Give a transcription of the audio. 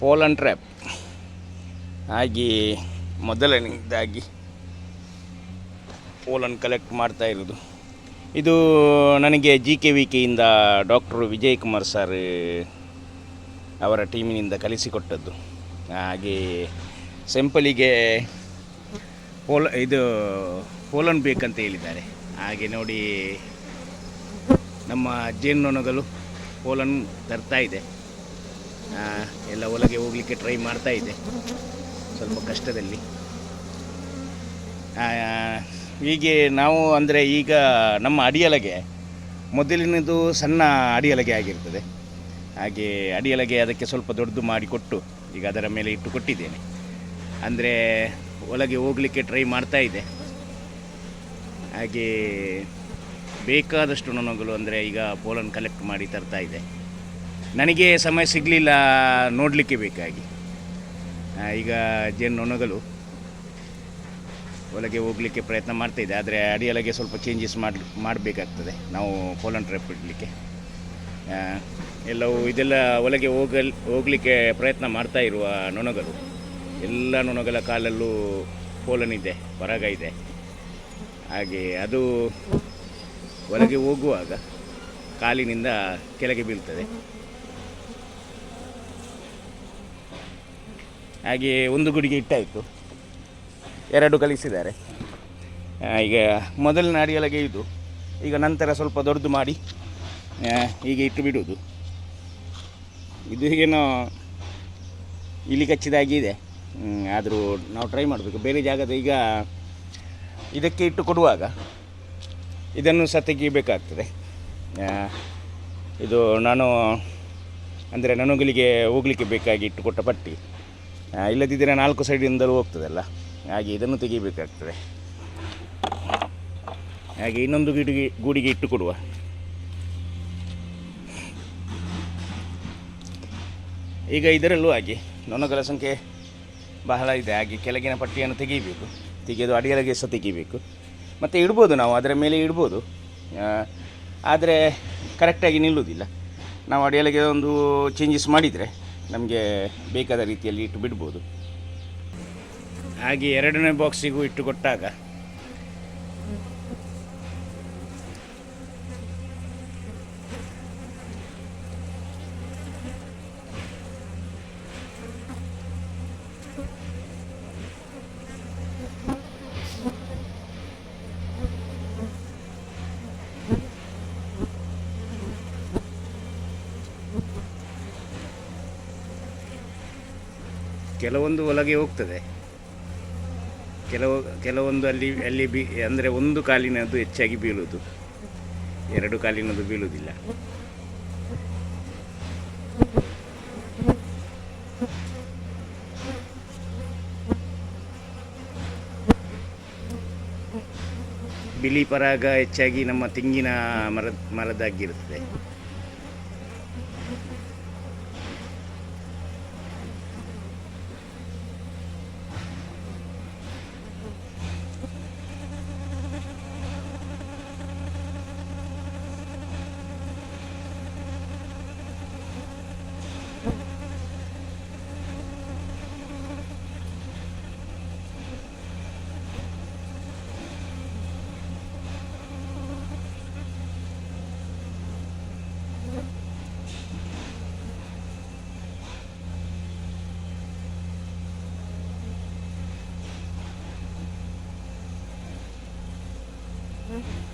Pollen trap ಹಾಗೆ ಮೊದಲನೇದಾಗಿ pollen collect ಮಾಡ್ತಾ ಇರೋದು ಇದು ನನಗೆ ಜಿ ಕೆ ವಿ ಕೆಯಿಂದ ಡಾಕ್ಟ್ರು ವಿಜಯ್ ಕುಮಾರ್ ಸರ್ ಅವರ ಟೀಮಿನಿಂದ ಕಲಿಸಿಕೊಟ್ಟದ್ದು. ಹಾಗೆ ಸಿಂಪಲಿಗೆ ಪೋಲ ಇದು ಪೋಲನ್ ಬೇಕಂತ ಹೇಳಿದ್ದಾರೆ. ಹಾಗೆ ನೋಡಿ ನಮ್ಮ ಜೇನ್ನೊಣಗಳು ಪೋಲನ್ ತರ್ತಾ ಇದೆ. ಎಲ್ಲ ಒಳಗೆ ಹೋಗಲಿಕ್ಕೆ ಟ್ರೈ ಮಾಡ್ತಾ ಇದೆ. ಸ್ವಲ್ಪ ಕಷ್ಟದಲ್ಲಿ. ಹೀಗೆ ನಾವು ಅಂದರೆ ಈಗ ನಮ್ಮ ಅಡಿಯಲಗೆ ಮೊದಲಿನದು ಸಣ್ಣ ಅಡಿಯಲಗೆ ಆಗಿರ್ತದೆ. ಹಾಗೆ ಅಡಿಯಲಗೆ ಅದಕ್ಕೆ ಸ್ವಲ್ಪ ದೊಡ್ಡದು ಮಾಡಿ ಕೊಟ್ಟು ಈಗ ಅದರ ಮೇಲೆ ಇಟ್ಟು ಕೊಟ್ಟಿದ್ದೇನೆ. ಅಂದರೆ ಒಳಗೆ ಹೋಗಲಿಕ್ಕೆ ಟ್ರೈ ಮಾಡ್ತಾ ಇದೆ. ಹಾಗೆ ಬೇಕಾದಷ್ಟು ನನಗಳು ಅಂದರೆ ಈಗ ಪೋಲನ್ ಕಲೆಕ್ಟ್ ಮಾಡಿ ತರ್ತಾ ಇದೆ. ನನಗೆ ಸಮಯ ಸಿಗಲಿಲ್ಲ ನೋಡಲಿಕ್ಕೆ ಬೇಕಾಗಿ. ಈಗ ಜೇನು ಒಳಗೆ ಹೋಗಲಿಕ್ಕೆ ಪ್ರಯತ್ನ ಮಾಡ್ತಾ ಇದೆ ಆದರೆ ಅಡಿಯೊಳಗೆ ಸ್ವಲ್ಪ ಚೇಂಜಸ್ ಮಾಡಿ ಮಾಡಬೇಕಾಗ್ತದೆ. ನಾವು ಕೋಲನ್ ಟ್ರ್ಯಾಪ್ ಇಡಲಿಕ್ಕೆ. ಎಲ್ಲವೂ ಇದೆಲ್ಲ ಒಳಗೆ ಹೋಗಲ್, ಹೋಗಲಿಕ್ಕೆ ಪ್ರಯತ್ನ ಮಾಡ್ತಾ ಇರುವ ನೊಣಗಳು ಎಲ್ಲ ನೊಣಗಳ ಕಾಲಲ್ಲೂ ಕೋಲನ್ ಇದೆ ಪರಾಗ ಇದೆ. ಹಾಗೆ ಅದು ಒಳಗೆ ಹೋಗುವಾಗ ಕಾಲಿನಿಂದ ಕೆಳಗೆ ಬೀಳ್ತದೆ. ಹಾಗೆ ಒಂದು ಗುಡಿಗೆ ಇಟ್ಟಾಯಿತು. ಎರಡು ಕಲಿಸಿದ್ದಾರೆ. ಈಗ ಮೊದಲಿನ ಅಡಿಯೊಳಗೆ ಇದು. ಈಗ ನಂತರ ಸ್ವಲ್ಪ ದೊಡ್ಡದು ಮಾಡಿ ಹೀಗೆ ಇಟ್ಟು ಬಿಡುವುದು. ಇದು ಹೀಗೇನೋ ಇಲಿ ಕಚ್ಚಿದಾಗಿದೆ ಆದರೂ ನಾವು ಟ್ರೈ ಮಾಡಬೇಕು. ಬೇರೆ ಜಾಗದ ಈಗ ಇದಕ್ಕೆ ಇಟ್ಟು ಕೊಡುವಾಗ ಇದನ್ನು ಸಹ ತೆಗಿಬೇಕಾಗ್ತದೆ ಇದು ನಾನು, ಅಂದರೆ ನನಗಳಿಗೆ ಹೋಗಲಿಕ್ಕೆ ಬೇಕಾಗಿ ಇಟ್ಟುಕೊಟ್ಟ ಪಟ್ಟಿ. ಇಲ್ಲದಿದ್ದರೆ ನಾಲ್ಕು ಸೈಡಿಂದಲೂ ಹೋಗ್ತದಲ್ಲ. ಹಾಗೆ ಇದನ್ನು ತೆಗಿಬೇಕಾಗ್ತದೆ. ಹಾಗೆ ಇನ್ನೊಂದು ಗಿಡಿಗೆ, ಗೂಡಿಗೆ ಇಟ್ಟು ಕೊಡುವ. ಈಗ ಇದರಲ್ಲೂ ಹಾಗೆ, ನೊಣಗಳ ಸಂಖ್ಯೆ ಬಹಳ ಇದೆ. ಹಾಗೆ ಕೆಳಗಿನ ಪಟ್ಟಿಯನ್ನು ತೆಗೀಬೇಕು. ತೆಗೆದು ಅಡಿಯೊಳಗೆ ಸಹ ತೆಗಿಬೇಕು. ಮತ್ತು ಇಡ್ಬೋದು ನಾವು, ಅದರ ಮೇಲೆ ಇಡ್ಬೋದು. ಆದರೆ ಕರೆಕ್ಟಾಗಿ ನಿಲ್ಲುವುದಿಲ್ಲ. ನಾವು ಅಡಿಯೊಳಗೆ ಒಂದು ಚೇಂಜಸ್ ಮಾಡಿದರೆ ನಮಗೆ ಬೇಕಾದ ರೀತಿಯಲ್ಲಿ ಇಟ್ಟು ಬಿಡ್ಬೋದು. ಹಾಗೆ ಎರಡನೇ ಬಾಕ್ಸಿಗೂ ಇಟ್ಟು ಕೊಟ್ಟಾಗ ಕೆಲವೊಂದು ಒಳಗೆ ಹೋಗ್ತದೆ. ಕೆಲವು, ಕೆಲವೊಂದು ಅಲ್ಲಿ ಅಲ್ಲಿ ಬಿ, ಅಂದರೆ ಒಂದು ಕಾಲಿನದು ಹೆಚ್ಚಾಗಿ ಬೀಳುವುದು. ಎರಡು ಕಾಲಿನದು ಬೀಳುವುದಿಲ್ಲ. ಬಿಳಿ ಪರಾಗ ಹೆಚ್ಚಾಗಿ ನಮ್ಮ ತೆಂಗಿನ ಮರ ಮರದಾಗಿರುತ್ತದೆ -hmm.